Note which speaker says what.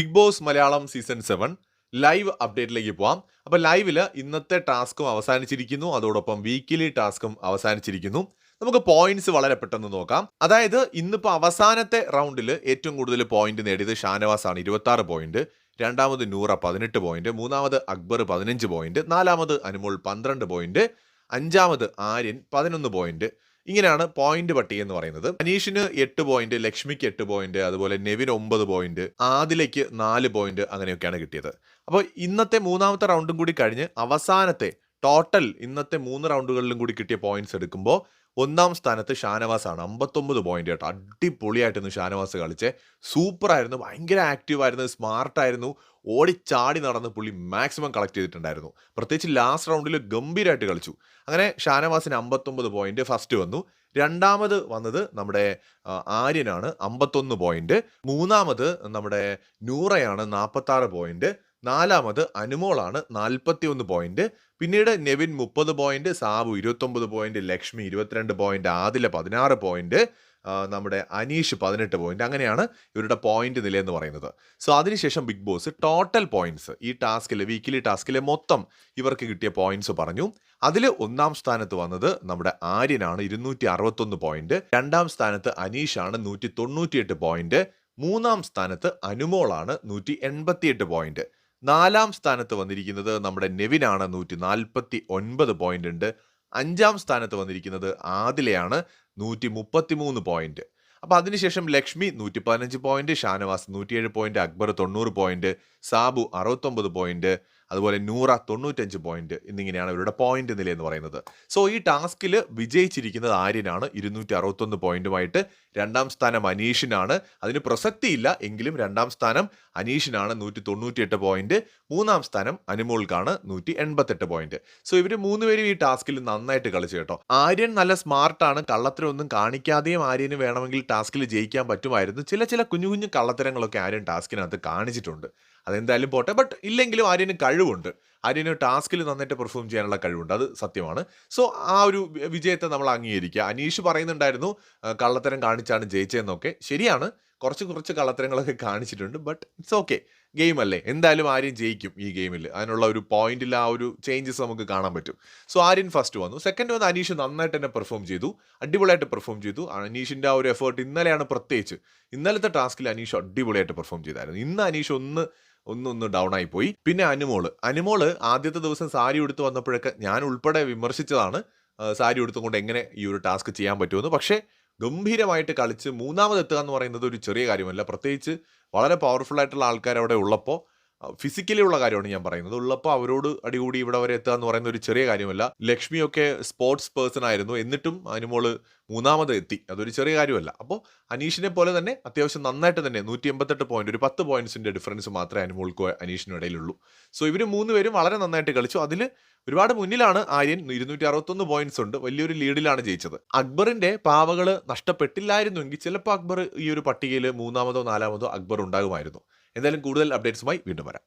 Speaker 1: Big boss Malayalam season seven live അപ്ഡേറ്റിലേക്ക് പോവാം. അപ്പോൾ ലൈവിൽ ഇന്നത്തെ ടാസ്കും അവസാനിച്ചിരിക്കുന്നു. അതോടൊപ്പം വീക്കിലി ടാസ്കും അവസാനിച്ചിരിക്കുന്നു. നമുക്ക് പോയിന്റ്സ് വളരെ പെട്ടെന്ന് നോക്കാം. അതായത് ഇന്നിപ്പോൾ അവസാനത്തെ റൗണ്ടിൽ ഏറ്റവും കൂടുതൽ പോയിന്റ് നേടിയത് ഷാനവാസ് ആണ് ഇരുപത്തി പോയിന്റ് രണ്ടാമത് നൂറ പതിനെട്ട് പോയിന്റ് മൂന്നാമത് അക്ബർ പതിനഞ്ച് പോയിന്റ് നാലാമത് അനുമോൾ പന്ത്രണ്ട് പോയിന്റ് അഞ്ചാമത് ആര്യൻ പതിനൊന്ന് പോയിന്റ് ഇങ്ങനെയാണ് പോയിന്റ് പട്ടിക എന്ന് പറയുന്നത്. അനീഷിന് എട്ട് പോയിന്റ് ലക്ഷ്മിക്ക് എട്ട് പോയിന്റ് അതുപോലെ നെവിൻ ഒമ്പത് പോയിന്റ് ആദിലേക്ക് നാല് പോയിന്റ് അങ്ങനെയൊക്കെയാണ് കിട്ടിയത്. അപ്പോൾ ഇന്നത്തെ മൂന്നാമത്തെ റൗണ്ടും കൂടി കഴിഞ്ഞ് അവസാനത്തെ ടോട്ടൽ ഇന്നത്തെ മൂന്ന് റൗണ്ടുകളിലും കൂടി കിട്ടിയ പോയിന്റ്സ് എടുക്കുമ്പോൾ ഒന്നാം സ്ഥാനത്ത് ഷാനവാസ് ആണ് അമ്പത്തൊമ്പത് പോയിന്റ് കേട്ടോ. അടിപൊളിയായിട്ടായിരുന്നു ഷാനവാസ് കളിച്ചേ. സൂപ്പറായിരുന്നു. ഭയങ്കര ആക്റ്റീവായിരുന്നു സ്മാർട്ടായിരുന്നു ഓടിച്ചാടി നടന്ന് പുള്ളി മാക്സിമം കളക്ട് ചെയ്തിട്ടുണ്ടായിരുന്നു. പ്രത്യേകിച്ച് ലാസ്റ്റ് റൗണ്ടിൽ ഗംഭീരമായിട്ട് കളിച്ചു. അങ്ങനെ ഷാനവാസിന് അമ്പത്തൊമ്പത് പോയിന്റ് ഫസ്റ്റ് വന്നു. രണ്ടാമത് വന്നത് നമ്മുടെ ആര്യനാണ്. അമ്പത്തൊന്ന് പോയിന്റ് മൂന്നാമത് നമ്മുടെ നൂറയാണ്. നാൽപ്പത്താറ് പോയിന്റ് നാലാമത് അനുമോളാണ് നാൽപ്പത്തി ഒന്ന് പോയിന്റ് പിന്നീട് നെവിൻ മുപ്പത് പോയിന്റ് സാബു ഇരുപത്തൊമ്പത് പോയിന്റ് ലക്ഷ്മി ഇരുപത്തിരണ്ട് പോയിന്റ് ആദില പതിനാറ് പോയിന്റ് നമ്മുടെ അനീഷ് പതിനെട്ട് പോയിന്റ് അങ്ങനെയാണ് ഇവരുടെ പോയിന്റ് നില എന്ന് പറയുന്നത്. സോ അതിനുശേഷം ബിഗ് ബോസ് ടോട്ടൽ പോയിന്റ്സ് ഈ ടാസ്കിലെ വീക്കിലി ടാസ്കിലെ മൊത്തം ഇവർക്ക് കിട്ടിയ പോയിന്റ്സ് പറഞ്ഞു. അതിൽ ഒന്നാം സ്ഥാനത്ത് വന്നത് നമ്മുടെ ആര്യനാണ് ഇരുന്നൂറ്റി അറുപത്തൊന്ന് പോയിന്റ് രണ്ടാം സ്ഥാനത്ത് അനീഷാണ് നൂറ്റി തൊണ്ണൂറ്റിയെട്ട് പോയിന്റ് മൂന്നാം സ്ഥാനത്ത് അനുമോളാണ് നൂറ്റി എൺപത്തിയെട്ട് പോയിന്റ് നാലാം സ്ഥാനത്ത് വന്നിരിക്കുന്നത് നമ്മുടെ നെവിനാണ്. നൂറ്റി നാൽപ്പത്തി ഒൻപത് പോയിന്റ് ഉണ്ട്. അഞ്ചാം സ്ഥാനത്ത് വന്നിരിക്കുന്നത് ആദിലയാണ്. നൂറ്റി മുപ്പത്തി മൂന്ന് പോയിന്റ് അപ്പോൾ അതിനുശേഷം ലക്ഷ്മി നൂറ്റി പതിനഞ്ച് പോയിന്റ് ഷാനവാസ് നൂറ്റിയേഴ് പോയിന്റ് അക്ബർ തൊണ്ണൂറ് പോയിന്റ് സാബു അറുപത്തൊമ്പത് പോയിന്റ് അതുപോലെ നൂറ തൊണ്ണൂറ്റഞ്ച് പോയിന്റ് എന്നിങ്ങനെയാണ് ഇവരുടെ പോയിന്റ് നില എന്ന് പറയുന്നത്. സോ ഈ ടാസ്കിൽ വിജയിച്ചിരിക്കുന്നത് ആര്യനാണ്. ഇരുന്നൂറ്റി അറുപത്തൊന്ന് പോയിന്റുമായിട്ട് രണ്ടാം സ്ഥാനം അനീഷിനാണ്. അതിന് പ്രസക്തിയില്ല എങ്കിലും രണ്ടാം സ്ഥാനം അനീഷിനാണ് നൂറ്റി തൊണ്ണൂറ്റിയെട്ട് പോയിന്റ് മൂന്നാം സ്ഥാനം അനുമോൾക്കാണ് നൂറ്റി എൺപത്തെട്ട് പോയിന്റ് സോ ഇവർ മൂന്നുപേരും ഈ ടാസ്കിൽ നന്നായിട്ട് കളിച്ചു കേട്ടോ. ആര്യൻ നല്ല സ്മാർട്ടാണ് കള്ളത്തരമൊന്നും കാണിക്കാതെയും ആര്യന് വേണമെങ്കിൽ ടാസ്കിൽ ജയിക്കാൻ പറ്റുമായിരുന്നു. ചില ചില കുഞ്ഞു കുഞ്ഞു കള്ളത്തരങ്ങളൊക്കെ ആര്യൻ ടാസ്കിനകത്ത് കാണിച്ചിട്ടുണ്ട്. അതെന്തായാലും പോട്ടെ. ബട്ട് ഇല്ലെങ്കിലും ആര്യന് കഴിവുണ്ട്. അതിന് ടാസ്കിൽ നന്നായിട്ട് പെർഫോം ചെയ്യാനുള്ള കഴിവുണ്ട്. അത് സത്യമാണ്. സോ ആ ഒരു വിജയത്തെ നമ്മൾ അംഗീകരിക്കുക. അനീഷ് പറയുന്നുണ്ടായിരുന്നു കള്ളത്തരം കാണിച്ചാണ് ജയിച്ചതെന്നൊക്കെ. ശരിയാണ്. കുറച്ച് കുറച്ച് കള്ളത്തരങ്ങളൊക്കെ കാണിച്ചിട്ടുണ്ട് ബട്ട് ഇറ്റ്സ് ഓക്കെ ഗെയിം അല്ലേ? എന്തായാലും ആര്യൻ ജയിക്കും ഈ ഗെയിമിൽ അതിനുള്ള ഒരു പോയിന്റിൽ ആ ഒരു ചേഞ്ചസ് നമുക്ക് കാണാൻ പറ്റും. സോ ആര്യൻ ഫസ്റ്റ് വന്നു. സെക്കൻഡ് വന്ന് അനീഷ് നന്നായിട്ട് തന്നെ പെർഫോം ചെയ്തു. അടിപൊളിയായിട്ട് പെർഫോം ചെയ്തു. അനീഷിന്റെ ആ ഒരു എഫേർട്ട് ഇന്നലെയാണ് പ്രത്യേകിച്ച്. ഇന്നലത്തെ ടാസ്കിൽ അനീഷ് അടിപൊളിയായിട്ട് പെർഫോം ചെയ്തായിരുന്നു. ഇന്ന് അനീഷ് ഒന്ന് ഒന്നൊന്ന് ഡൗൺ ആയി പോയി പിന്നെ അനുമോൾ. അനുമോൾ ആദ്യത്തെ ദിവസം സാരി ഉടുത്ത് വന്നപ്പോഴൊക്കെ ഞാൻ ഉൾപ്പെടെ വിമർശിച്ചതാണ് സാരി എടുത്തുകൊണ്ട് എങ്ങനെ ഈ ഒരു ടാസ്ക് ചെയ്യാൻ പറ്റുമെന്ന്. പക്ഷേ ഗംഭീരമായിട്ട് കളിച്ച് മൂന്നാമതെത്തുക എന്ന് പറയുന്നത് ഒരു ചെറിയ കാര്യമല്ല. പ്രത്യേകിച്ച് വളരെ പവർഫുൾ ആയിട്ടുള്ള ആൾക്കാർ അവിടെ ഉള്ളപ്പോൾ ഫിസിക്കലി ഉള്ള കാര്യമാണ് ഞാൻ പറയുന്നത്. ഉള്ളപ്പോൾ അവരോട് അടികൂടി ഇവിടെ വരെ എത്തുക എന്ന് പറയുന്ന ഒരു ചെറിയ കാര്യമല്ല. ലക്ഷ്മിയൊക്കെ സ്പോർട്സ് പേഴ്സൺ ആയിരുന്നു. എന്നിട്ടും അനുമോൾ മൂന്നാമത് എത്തി. അതൊരു ചെറിയ കാര്യമല്ല. അപ്പോൾ അനീഷിനെ പോലെ തന്നെ അത്യാവശ്യം നന്നായിട്ട് തന്നെ നൂറ്റി എൺപത്തെട്ട് പോയിന്റ് ഒരു പത്ത് പോയിന്റ്സിന്റെ ഡിഫറൻസ് മാത്രമേ അനുമോൾക്കോ അനീഷിനും ഇടയിലുള്ളൂ. സോ ഇവർ മൂന്ന് പേരും വളരെ നന്നായിട്ട് കളിച്ചു. അതിൽ ഒരുപാട് മുന്നിലാണ് ആര്യൻ. ഇരുന്നൂറ്റി അറുപത്തൊന്ന് പോയിന്റ്സ് ഉണ്ട്. വലിയൊരു ലീഡിലാണ് ജയിച്ചത്. അക്ബറിന്റെ പാവകൾ നഷ്ടപ്പെട്ടില്ലായിരുന്നുവെങ്കിൽ ചിലപ്പോൾ അക്ബർ ഈ ഒരു പട്ടികയിൽ മൂന്നാമതോ നാലാമതോ അക്ബർ ഉണ്ടാകുമായിരുന്നു. എന്തായാലും കൂടുതൽ അപ്ഡേറ്റ്സുമായി വീണ്ടും വരാം.